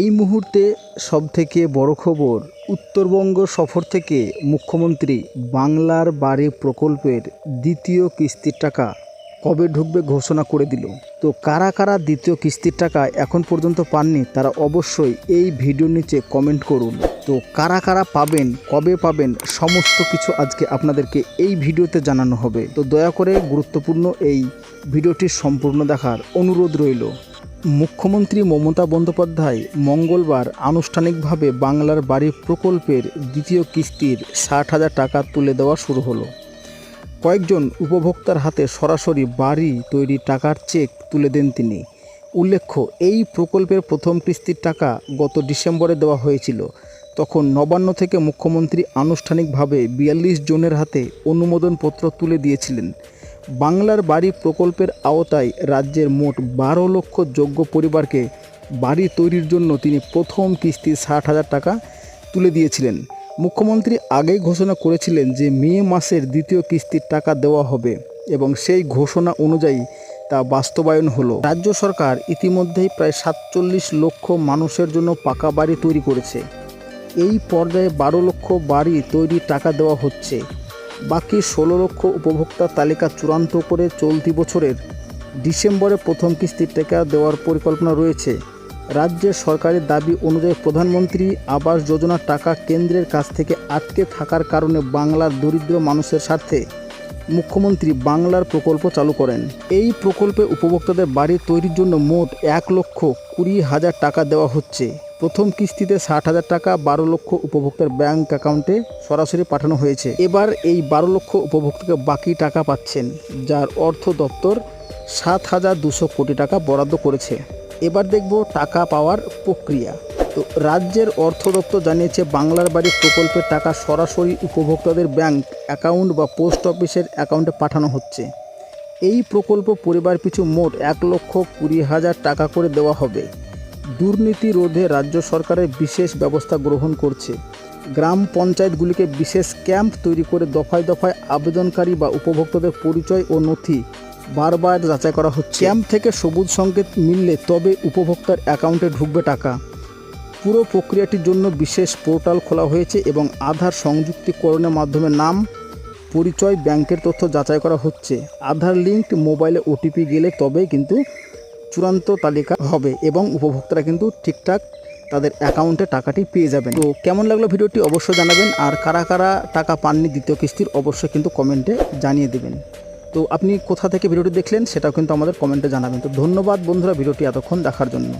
এই মুহূর্তে সবথেকে বড় খবর, উত্তরবঙ্গ সফর থেকে মুখ্যমন্ত্রী বাংলার বাড়ি প্রকল্পের দ্বিতীয় কিস্তির টাকা কবে ঢুকবে ঘোষণা করে দিল। তো কারা কারা দ্বিতীয় কিস্তির টাকা এখন পর্যন্ত পাননি, তারা অবশ্যই এই ভিডিওর নিচে কমেন্ট করুন। তো কারা কারা পাবেন, কবে পাবেন, সমস্ত কিছু আজকে আপনাদেরকে এই ভিডিওতে জানানো হবে। তো দয়া করে গুরুত্বপূর্ণ এই ভিডিওটি সম্পূর্ণ দেখার অনুরোধ রইল। মুখ্যমন্ত্রী মমতা বন্দ্যোপাধ্যায় মঙ্গলবার আনুষ্ঠানিকভাবে বাংলার বাড়ি প্রকল্পের দ্বিতীয় কিস্তির ষাট হাজার টাকা তুলে দেওয়া শুরু হলো। কয়েকজন উপভোক্তার হাতে সরাসরি বাড়ি তৈরি টাকার চেক তুলে দেন তিনি। উল্লেখ্য, এই প্রকল্পের প্রথম কিস্তির টাকা গত ডিসেম্বরে দেওয়া হয়েছিল। তখন নবান্ন থেকে মুখ্যমন্ত্রী আনুষ্ঠানিকভাবে বিয়াল্লিশ জনের হাতে অনুমোদনপত্র তুলে দিয়েছিলেন। বাংলার বাড়ি প্রকল্পের আওতায় রাজ্যের মোট বারো লক্ষ যোগ্য পরিবারকে বাড়ি তৈরির জন্য তিনি প্রথম কিস্তি ষাট হাজার টাকা তুলে দিয়েছিলেন। মুখ্যমন্ত্রী আগেই ঘোষণা করেছিলেন যে মে মাসের দ্বিতীয় কিস্তির টাকা দেওয়া হবে এবং সেই ঘোষণা অনুযায়ী তা বাস্তবায়ন হলো। রাজ্য সরকার ইতিমধ্যেই প্রায় সাতচল্লিশ লক্ষ মানুষের জন্য পাকা বাড়ি তৈরি করেছে। এই পর্যায়ে বারো লক্ষ বাড়ি তৈরির টাকা দেওয়া হচ্ছে। বাকি ষোলো লক্ষ উপভোক্তার তালিকা চূড়ান্ত করে চলতি বছরের ডিসেম্বরে প্রথম কিস্তির টাকা দেওয়ার পরিকল্পনা রয়েছে। রাজ্যের সরকারের দাবি অনুযায়ী প্রধানমন্ত্রী আবাস যোজনার টাকা কেন্দ্রের কাছ থেকে আটকে থাকার কারণে বাংলার দরিদ্র মানুষের স্বার্থে মুখ্যমন্ত্রী বাংলার প্রকল্প চালু করেন। এই প্রকল্পে উপভোক্তাদের বাড়ি তৈরির জন্য মোট এক লক্ষ কুড়ি হাজার টাকা দেওয়া হচ্ছে। প্রথম কিস্তিতে ষাট হাজার টাকা বারো লক্ষ উপভোক্তার ব্যাংক অ্যাকাউন্টে সরাসরি পাঠানো হয়েছে। এবার এই বারো লক্ষ উপভোক্তাকে বাকি টাকা পাচ্ছেন, যার অর্থ দপ্তর সাত হাজার দুশো কোটি টাকা বরাদ্দ করেছে। এবার দেখব টাকা পাওয়ার প্রক্রিয়া। তো রাজ্যের অর্থ দপ্তর জানিয়েছে, বাংলার বাড়ি প্রকল্পের টাকা সরাসরি উপভোক্তাদের ব্যাংক অ্যাকাউন্ট বা পোস্ট অফিসের অ্যাকাউন্টে পাঠানো হচ্ছে। এই প্রকল্প পরিবার পিছু মোট এক লক্ষ কুড়ি হাজার টাকা করে দেওয়া হবে। দুর্নীতি রোধে রাজ্য সরকারের বিশেষ ব্যবস্থা গ্রহণ করছে। গ্রাম পঞ্চায়েতগুলিকে বিশেষ ক্যাম্প তৈরি করে দফায় দফায় আবেদনকারী বা উপভোক্তাদের পরিচয় ও নথি বারবার যাচাই করা হচ্ছে। ক্যাম্প থেকে সবুজ সংকেত মিললে তবে উপভোক্তার অ্যাকাউন্টে ঢুকবে টাকা। পুরো প্রক্রিয়াটির জন্য বিশেষ পোর্টাল খোলা হয়েছে এবং আধার সংযুক্তিকরণের মাধ্যমে নাম, পরিচয়, ব্যাংকের তথ্য যাচাই করা হচ্ছে। আধার লিঙ্ক মোবাইলে ওটিপি গেলে তবেই কিন্তু চূড়ান্ত তালিকা হবে এবং উপভোক্তারা কিন্তু ঠিকঠাক তাদের অ্যাকাউন্টে টাকাটি পেয়ে যাবেন। তো কেমন লাগল ভিডিওটি অবশ্যই জানাবেন আর কারা কারা টাকা পাননি দ্বিতীয় কিস্তির অবশ্যই কিন্তু কমেন্টে জানিয়ে দেবেন। তো আপনি কোথা থেকে ভিডিওটি দেখলেন সেটাও কিন্তু আমাদের কমেন্টে জানাবেন। তো ধন্যবাদ বন্ধুরা ভিডিওটি এতক্ষণ দেখার জন্য।